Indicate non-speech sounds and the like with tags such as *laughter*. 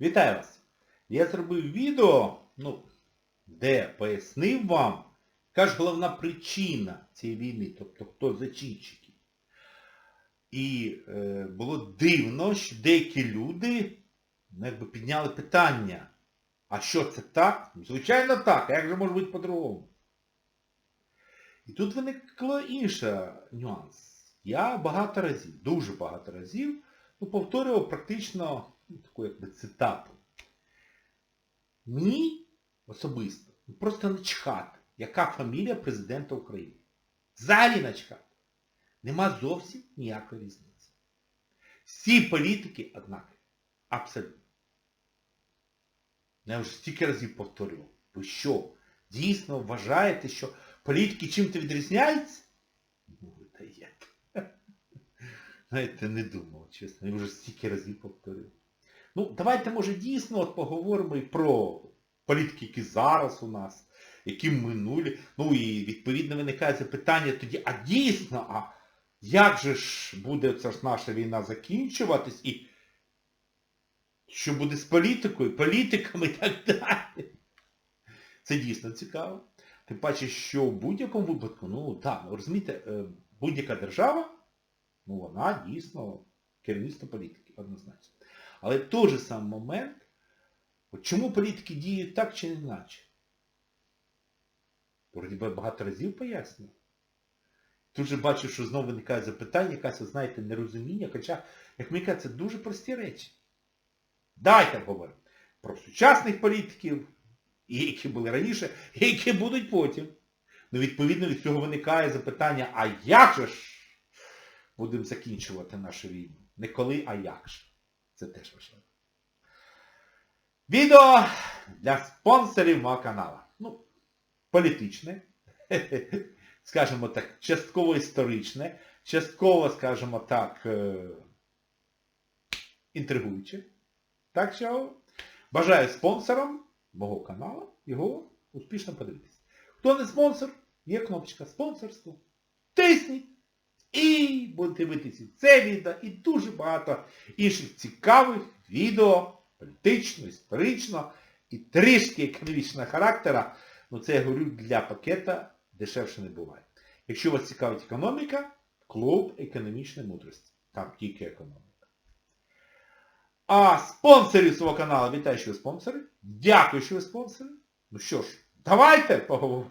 Вітаю вас! Я зробив відео, ну, де пояснив вам, яка ж головна причина цієї війни, тобто хто зачинщики. І е, було дивно, що деякі люди ну, якби підняли питання, а що це так? Звичайно так, а як же може бути по-другому? І тут виникло інший нюанс. Я багато разів, дуже багато разів, ну, повторював практично ну, таку якби цитату. Мені особисто просто начхати, яка фамілія президента України. Взагалі начхати. Нема зовсім ніякої різниці. Всі політики однакові. Абсолютно. Я вже стільки разів повторював. Ви що, дійсно вважаєте, що політики чим-то відрізняються? Ну, ви даєте. Знаєте, не думав, чесно. Я вже стільки разів повторював. Ну, давайте, може, дійсно от поговоримо і про політики, які зараз у нас, які минулі. Ну і відповідно виникає запитання тоді, а дійсно, а як же ж буде ця ж наша війна закінчуватись і що буде з політикою, політиками і так далі. Це дійсно цікаво. Тим паче, що в будь-якому випадку, ну так, ну, розумієте, е, будь-яка держава, ну вона дійсно керівництво політики, однозначно. Але той же самий момент, от чому політики діють так чи іначе? Вроді би багато разів пояснював. Тут же бачу, що знову виникає запитання, якась, знаєте, нерозуміння, хоча, як мені кажуть, це дуже прості речі. Давайте говоримо про сучасних політиків, які були раніше, і які будуть потім. Ну, відповідно, від цього виникає запитання, а як же ж будемо закінчувати нашу війну? Не коли, а як же. Це теж важливо. Відео для спонсорів мого каналу. Ну, політичне, *laughs* скажімо так, частково історичне, частково, скажімо так, е, інтригуюче. Так що бажаю спонсорам мого каналу його успішно подивитися. Хто не спонсор, є кнопочка спонсорство. Тисніть будете дивитися це відео і дуже багато інших цікавих відео, політично, історично і трішки економічного характера. Ну це я говорю для пакета дешевше не буває. Якщо вас цікавить економіка, клуб економічної мудрості. Там тільки економіка. А спонсорів свого каналу, вітаю, що ви спонсори. Дякую, що ви спонсори. Ну що ж, давайте поговоримо.